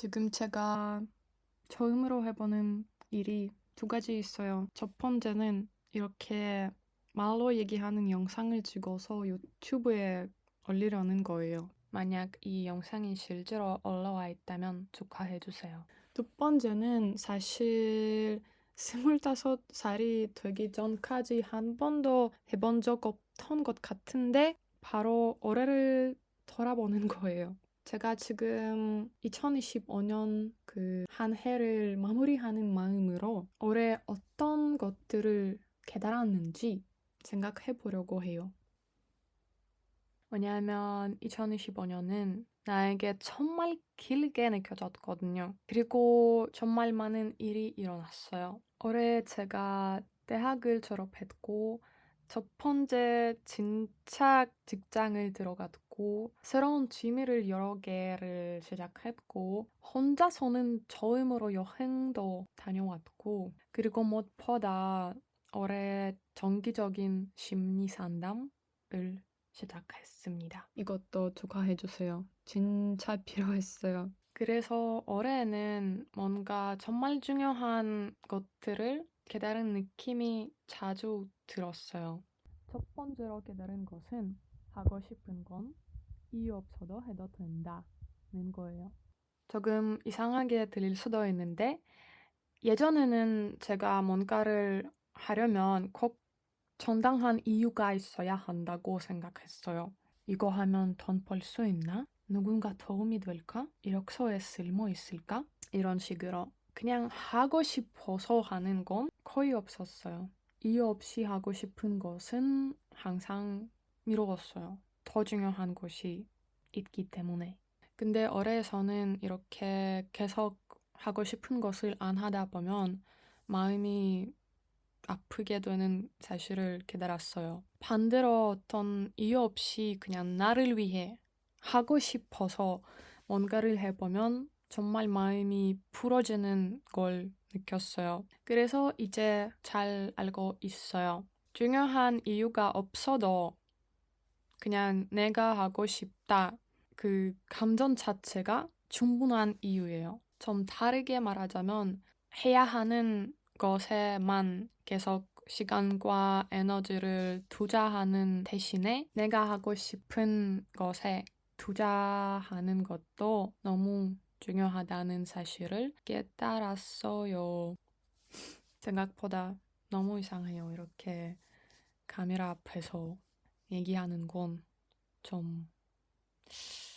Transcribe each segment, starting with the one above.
지금 제가 처음으로 해보는 일이 두 가지 있어요. 첫 번째는 이렇게 말로 얘기하는 영상을 찍어서 유튜브에 올리려는 거예요. 만약 이 영상이 실제로 올라와 있다면 축하해주세요. 두 번째는 사실 스물다섯 살이 되기 전까지 한 번도 해본 적 없던 것 같은데 바로 올해를 돌아보는 거예요. 제가 지금 2025년 그 한 해를 마무리하는 마음으로 올해 어떤 것들을 깨달았는지 생각해 보려고 해요. 왜냐하면 2025년은 나에게 정말 길게 느껴졌거든요. 그리고 정말 많은 일이 일어났어요. 올해 제가 대학을 졸업했고 첫 번째 진짜 직장을 들어갔고 새로운 취미를 여러 개를 시작했고 혼자서는 처음으로 여행도 다녀왔고 그리고 무엇보다 올해 정기적인 심리 상담을 시작했습니다. 이것도 축하해 주세요. 진짜 필요했어요. 그래서 올해는 뭔가 정말 중요한 것들을 깨달은 느낌이 자주 들었어요. 첫 번째로 깨달은 것은 하고 싶은 건 이유 없어도 해도 된다는 거예요. 조금 이상하게 들릴 수도 있는데 예전에는 제가 뭔가를 하려면 꼭 정당한 이유가 있어야 한다고 생각했어요. 이거 하면 돈 벌 수 있나? 누군가 도움이 될까? 이력서에 쓸모 있을까? 이런 식으로 그냥 하고 싶어서 하는 건 거의 없었어요. 이유 없이 하고 싶은 것은 항상 미루었어요. 더 중요한 것이 있기 때문에. 근데 올해에서는 이렇게 계속 하고 싶은 것을 안 하다 보면 마음이 아프게 되는 사실을 깨달았어요. 반대로 어떤 이유 없이 그냥 나를 위해 하고 싶어서 뭔가를 해보면 정말 마음이 풀어지는 걸 느꼈어요. 그래서 이제 잘 알고 있어요. 중요한 이유가 없어도 그냥 내가 하고 싶다. 그 감정 자체가 충분한 이유예요. 좀 다르게 말하자면 해야 하는 것에만 계속 시간과 에너지를 투자하는 대신에 내가 하고 싶은 것에 투자하는 것도 너무 중요하다는 사실을 깨달았어요. 생각보다 너무 이상해요. 이렇게 카메라 앞에서 얘기하는 건 좀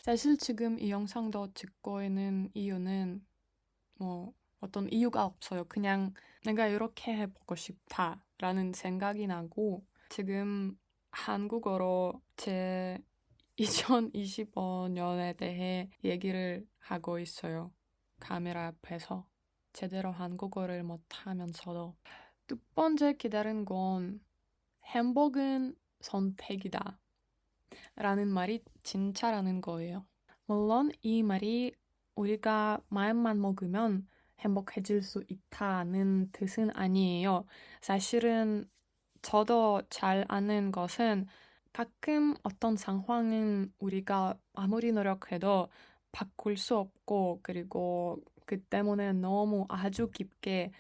사실 지금 이 영상도 찍고 있는 이유는 뭐 어떤 이유가 없어요. 그냥 내가 이렇게 해보고 싶다라는 생각이 나고 지금 한국어로 제 2025년에 대해 얘기를 하고 있어요. 카메라 앞에서 제대로 한국어를 못하면서도 두 번째 기다린 건 행복은 선택이다 라는 말이 진짜라는 거예요. 물론 이 말이 우리가 마음만 먹으면 행복해질 수 있다는 뜻은 아니에요. 사실은 저도 잘 아는 것은 가끔 어떤 상황은 우리가 아무리 노력해도 바꿀 수 없고 그리고 그 때문에 너무 아주 깊게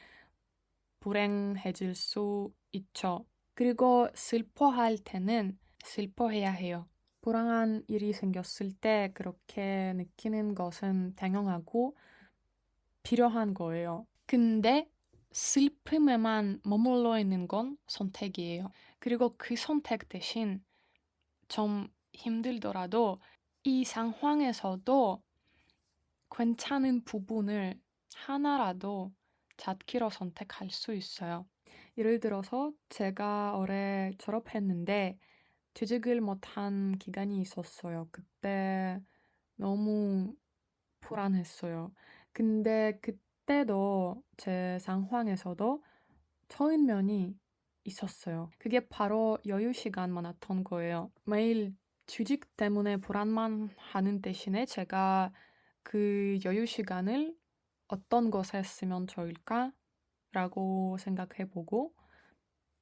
불행해질 수 있죠. 그리고 슬퍼할 때는 슬퍼해야 해요. 불안한 일이 생겼을 때 그렇게 느끼는 것은 당연하고 필요한 거예요. 근데 슬픔에만 머물러 있는 건 선택이에요. 그리고 그 선택 대신 좀 힘들더라도 이 상황에서도 괜찮은 부분을 하나라도 찾기로 선택할 수 있어요. 예를 들어서 제가 올해 졸업했는데 취직을 못한 기간이 있었어요. 그때 너무 불안했어요. 근데 그때도 제 상황에서도 좋은 면이 있었어요. 그게 바로 여유 시간 많았던 거예요. 매일 취직 때문에 불안만 하는 대신에 제가 그 여유 시간을 어떤 것에 쓰면 좋을까? 라고 생각해 보고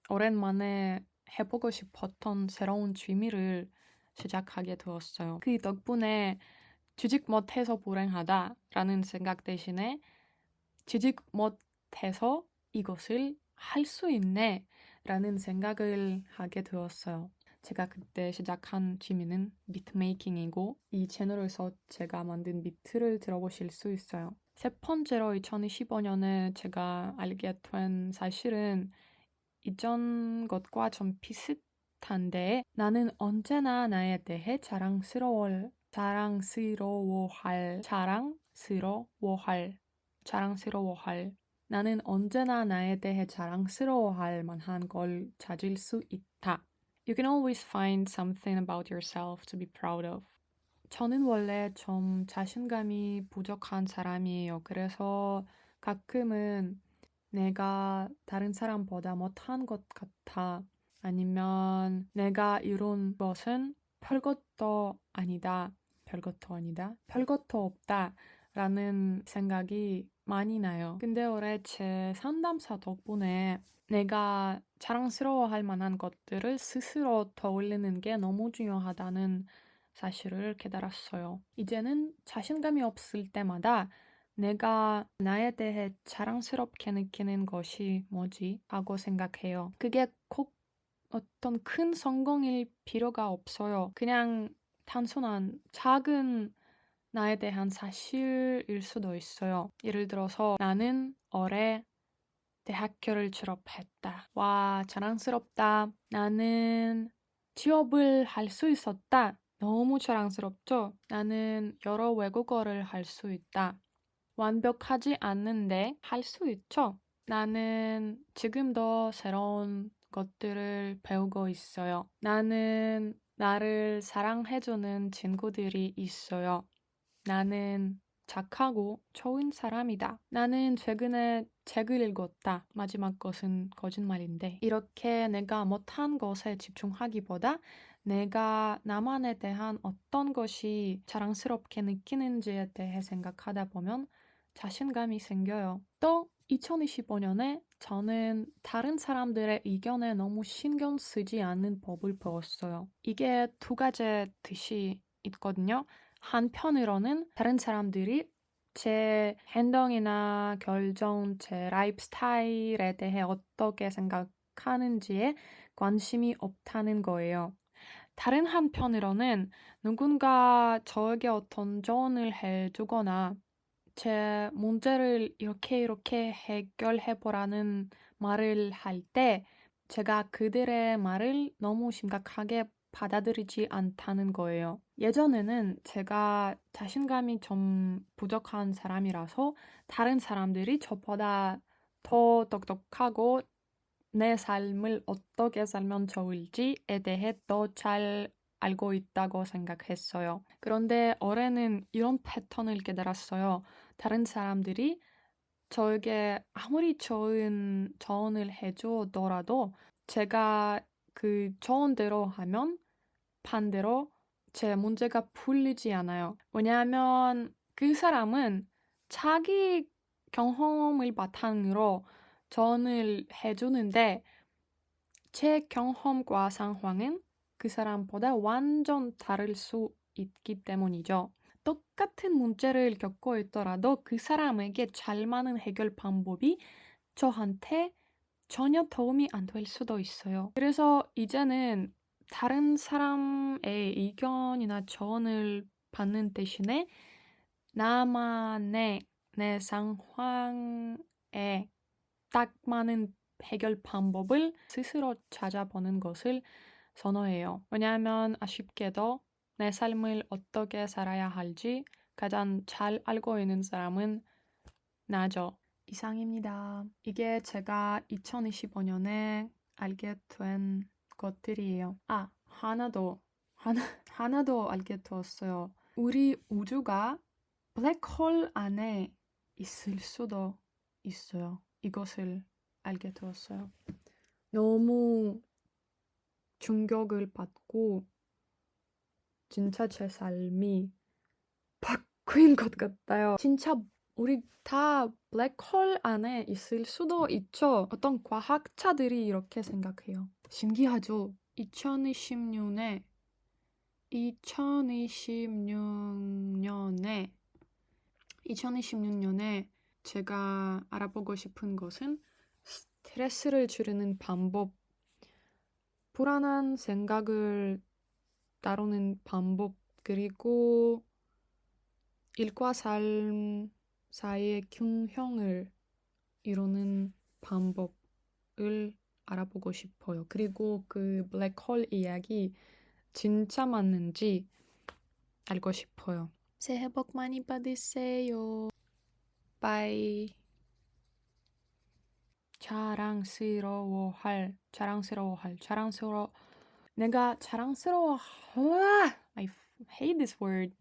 오랜만에 해보고 싶었던 새로운 취미를 시작하게 되었어요. 그 덕분에 취직 못해서 불행하다라는 생각 대신에 취직 못해서 이것을 할 수 있네 라는 생각을 하게 되었어요. 제가 그때 시작한 취미는 비트메이킹이고 이 채널에서 제가 만든 비트를 들어보실 수 있어요. 세 번째로 2025년에 제가 알게 된 사실은 이전 것과 좀 비슷한데 나는 언제나 나에 대해 자랑스러워 자랑스러워할 자랑스러워할 자랑스러워할 나는 언제나 나에 대해 자랑스러워할 만한 걸 찾을 수 있다. You can always find something about yourself to be proud of. 저는 원래 좀 자신감이 부족한 사람이에요. 그래서 가끔은 내가 다른 사람보다 못한 것 같아. 아니면 내가 이룬 것은 별것도 아니다. 별것도 아니다. 별것도 없다. 라는 생각이 많이 나요. 근데 올해 제 상담사 덕분에 내가 자랑스러워할 만한 것들을 스스로 떠올리는 게 너무 중요하다는 사실을 깨달았어요. 이제는 자신감이 없을 때마다 내가 나에 대해 자랑스럽게 느끼는 것이 뭐지? 하고 생각해요. 그게 꼭 어떤 큰 성공일 필요가 없어요. 그냥 단순한 작은 나에 대한 사실일 수도 있어요. 예를 들어서 나는 올해 대학교를 졸업했다. 와, 자랑스럽다. 나는 취업을 할 수 있었다. 너무 자랑스럽죠? 나는 여러 외국어를 할 수 있다. 완벽하지 않는데 할 수 있죠? 나는 지금도 새로운 것들을 배우고 있어요. 나는 나를 사랑해주는 친구들이 있어요. 나는 착하고 좋은 사람이다. 나는 최근에 책을 읽었다. 마지막 것은 거짓말인데. 이렇게 내가 못한 것에 집중하기보다 내가 나만에 대한 어떤 것이 자랑스럽게 느끼는지에 대해 생각하다 보면 자신감이 생겨요. 또 2025년에 저는 다른 사람들의 의견에 너무 신경 쓰지 않는 법을 배웠어요. 이게 두 가지 뜻이 있거든요. 한편으로는 다른 사람들이 제 행동이나 결정, 제 라이프 스타일에 대해 어떻게 생각하는지에 관심이 없다는 거예요. 다른 한편으로는 누군가 저에게 어떤 조언을 해주거나 제 문제를 이렇게 이렇게 해결해 보라는 말을 할 때 제가 그들의 말을 너무 심각하게 받아들이지 않다는 거예요. 예전에는 제가 자신감이 좀 부족한 사람이라서 다른 사람들이 저보다 더 똑똑하고 내 삶을 어떻게 살면 좋을지에 대해 더 잘 알고 있다고 생각했어요. 그런데 올해는 이런 패턴을 깨달았어요. 다른 사람들이 저에게 아무리 좋은 조언을 해주더라도 제가 그 조언대로 하면 반대로 제 문제가 풀리지 않아요. 왜냐하면 그 사람은 자기 경험을 바탕으로 조언을 해주는데 제 경험과 상황은 그 사람보다 완전 다를 수 있기 때문이죠. 똑같은 문제를 겪고 있더라도 그 사람에게 잘 맞는 해결 방법이 저한테 전혀 도움이 안 될 수도 있어요. 그래서 이제는 다른 사람의 의견이나 조언을 받는 대신에 나만의 내 상황에 딱 맞는 해결 방법을 스스로 찾아보는 것을 선호해요. 왜냐하면 아쉽게도 내 삶을 어떻게 살아야 할지 가장 잘 알고 있는 사람은 나죠. 이상입니다. 이게 제가 2025년에 알게 된 것들이에요. 아, 하나 더, 하나, 하나 더 알게 되었어요. 우리 우주가 블랙홀 안에 있을 수도 있어요. 이것을 알게 되었어요. 너무 충격을 받고 진짜 제 삶이 바뀐 것 같아요. 진짜 우리 다 블랙홀 안에 있을 수도 있죠. 어떤 과학자들이 이렇게 생각해요. 신기하죠? 2020년에 2026년에 2026년에 제가 알아보고 싶은 것은 스트레스를 줄이는 방법, 불안한 생각을 다루는 방법, 그리고 일과 삶 사이의 균형을 이루는 방법을 알아보고 싶어요. 그리고 그 블랙홀 이야기 진짜 맞는지 알고 싶어요. 새해 복 많이 받으세요. 바이. 자랑스러워할, 자랑스러워할, 자랑스러워. 내가 자랑스러워. I hate this word.